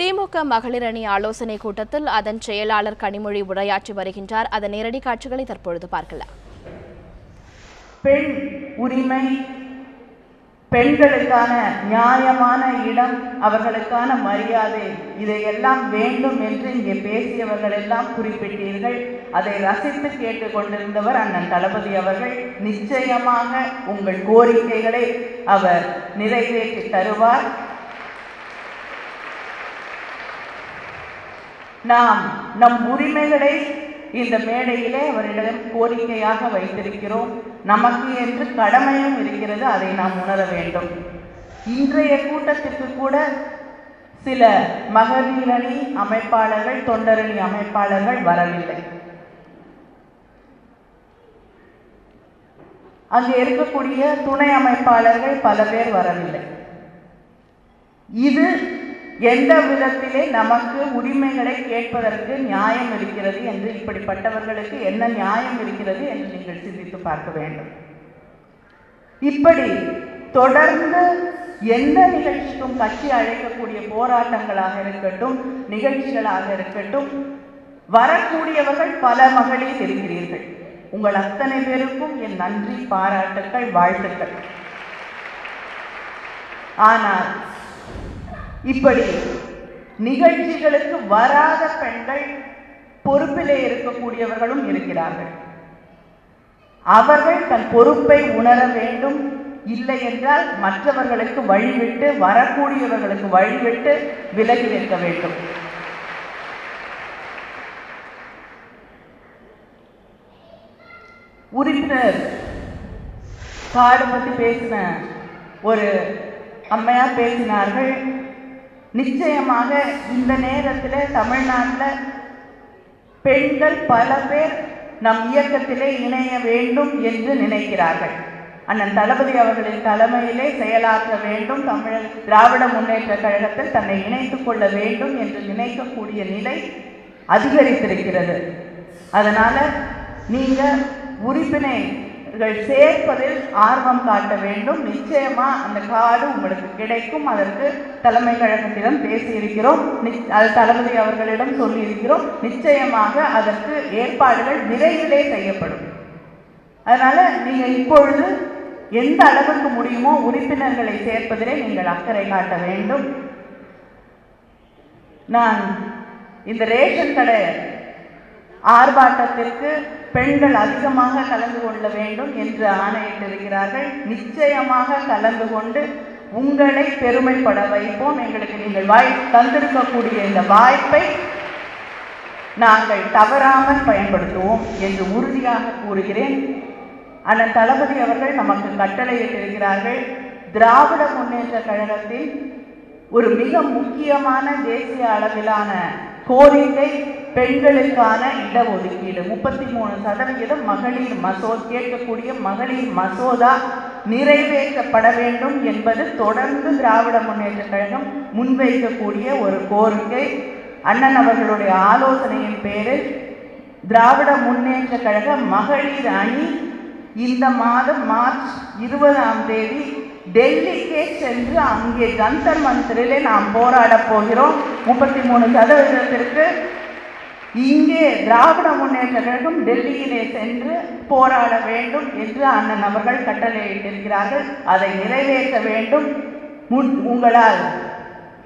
திமுக மகளிர் அணி ஆலோசனை கூட்டத்தில் அதன் செயலாளர் கனிமொழி உரையாற்றி வருகின்றார். அதன் நேரடி காட்சிகளை தற்பொழுது பார்க்கலாம். பெண் உரிமை பெண்களுக்கான நியாயமான இடம் அவர்களுக்கான மரியாதை இதையெல்லாம் வேண்டும் என்று இங்கே பேசியவர்கள் எல்லாம் குறிப்பிட்டீர்கள். அதை ரசித்து கேட்டுக்கொண்டிருந்தவர் அண்ணன் தளபதி அவர்கள். நிச்சயமாக உங்கள் கோரிக்கைகளை அவர் நிறைவேற்றி தருவார். நாம் நம் உரிமைகளை இந்த மேடையிலே அவரிடம் கோரிக்கையாக வைத்திருக்கிறோம். நமக்கு என்று கடமையும் இருக்கிறது அதை நாம் உணர வேண்டும். இன்றைய கூட்டத்திற்கு கூட சில மகளிரணி அமைப்பாளர்கள் தொண்டரணி அமைப்பாளர்கள் வரவில்லை. அங்கே இருக்கக்கூடிய துணை அமைப்பாளர்கள் பல பேர் வரவில்லை. இது எந்த விதத்திலே நமக்கு உரிமைகளை கேட்பதற்கு நியாயம் இருக்கிறது என்று இப்படிப்பட்டவர்களுக்கு என்ன நியாயம் இருக்கிறது என்று நீங்கள் சிந்தித்து பார்க்க வேண்டும். இப்படி தொடர்ந்து எந்த நிகழ்ச்சிக்கும் கட்சி அழைக்கக்கூடிய போராட்டங்களாக இருக்கட்டும் நிகழ்ச்சிகளாக இருக்கட்டும் வரக்கூடியவர்கள் பல மகளிர் இருக்கிறீர்கள் உங்கள் அத்தனை பேருக்கும் என் நன்றி பாராட்டுக்கள் வாழ்த்துக்கள். ஆனால் இப்படி நிகழ்ச்சிகளுக்கு வராத பெண்கள் பொறுப்பிலே இருக்கக்கூடியவர்களும் இருக்கிறார்கள். அவர்கள் தன் பொறுப்பை உணர வேண்டும். இல்லை என்றால் மற்றவர்களுக்கு வழிவிட்டு வரக்கூடியவர்களுக்கு வழிவிட்டு விலகி நிற்க வேண்டும். உறுப்பினர் கார்டு பற்றி பேசின ஒரு அம்மையா பேசினார்கள். நிச்சயமாக இந்த நேரத்தில் தமிழ்நாட்டில் பெண்கள் பல பேர் நம் இயக்கத்திலே இணைய வேண்டும் என்று நினைக்கிறார்கள். அண்ணன் தளபதி அவர்களின் தலைமையிலே செயலாற்ற வேண்டும். தமிழ் திராவிட முன்னேற்ற கழகத்தில் தன்னை இணைத்துக் கொள்ள வேண்டும் என்று நினைக்கக்கூடிய நிலை அதிகரித்திருக்கிறது. அதனால நீங்க நீங்கள் சேர்ப்பதில் ஆர்வம் காட்ட வேண்டும். நிச்சயமா அந்த கார்டு உங்களுக்கு கிடைக்கும். அதற்கு தலைமை கழகத்திடம் பேசியிருக்கிறோம். நிச்- அது தளபதி அவர்களிடம் சொல்லியிருக்கிறோம். நிச்சயமாக அதற்கு ஏற்பாடுகள் விரைவிலே செய்யப்படும். அதனால நீங்க இப்பொழுது எந்த அளவுக்கு முடியுமோ உறுப்பினர்களை சேர்ப்பதிலே நீங்கள் அக்கறை காட்ட வேண்டும். நான் இந்த ரேஷன் கடை ஆர்ப்பாட்டத்திற்கு பெண்கள் அதிகமாக கலந்து கொள்ள வேண்டும் என்று ஆணையிட்டிருக்கிறார்கள். நிச்சயமாக கலந்து கொண்டு உங்களை பெருமைப்பட வைப்போம். எங்களுக்கு நீங்கள் வாய் தந்திருக்கக்கூடிய இந்த வாய்ப்பை நாங்கள் தவறாமல் பயன்படுத்துவோம் என்று உறுதியாக கூறுகிறேன். அண்ணன் தளபதி அவர்கள் நமக்கு கட்டளையிட்டிருக்கிறார்கள். திராவிட முன்னேற்ற கழகத்தில் ஒரு மிக முக்கியமான தேசிய அளவிலான கோரிக்கை பெண்களுக்கான இடஒதுக்கீடு. முப்பத்தி மூணு சதவிகிதம் மகளிர் மசோ கேட்கக்கூடிய மகளிர் மசோதா நிறைவேற்றப்பட வேண்டும் என்பது தொடர்ந்து திராவிட முன்னேற்ற கழகம் முன்வைக்கக்கூடிய ஒரு கோரிக்கை. அண்ணன் அவர்களுடைய ஆலோசனையின் பேரில் திராவிட முன்னேற்ற கழக மகளிர் அணி இந்த மாதம் மார்ச் இருபதாம் தேதி டெல்லிக்கே சென்று அங்கே ஜந்தர் மந்திரிலே நாம் போராடப் போகிறோம். முப்பத்தி மூணு சதவீதத்திற்கு இங்கே திராவிட முன்னேற்ற கழகம் டெல்லியிலே சென்று போராட வேண்டும் என்று அண்ணன் அவர்கள் கட்டளையிட்டிருக்கிறார்கள். அதை நிறைவேற்ற வேண்டும். முன்- உங்களால்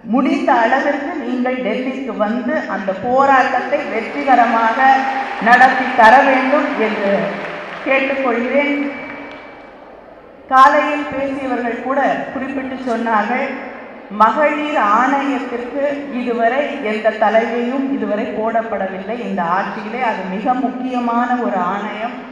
முடிந்த அளவிற்கு நீங்கள் டெல்லிக்கு வந்து அந்த போராட்டத்தை வெற்றிகரமாக நடத்தி தர வேண்டும் என்று கேட்டுக்கொள்கிறேன். காலையில் பேசியவர்கள் கூட குறிப்பிட்டு சொன்னார்கள் மகளிர் ஆணையத்திற்கு இதுவரை எந்த தலைவையும் இதுவரை போடப்படவில்லை. இந்த ஆட்சியிலே அது மிக முக்கியமான ஒரு ஆணையம்.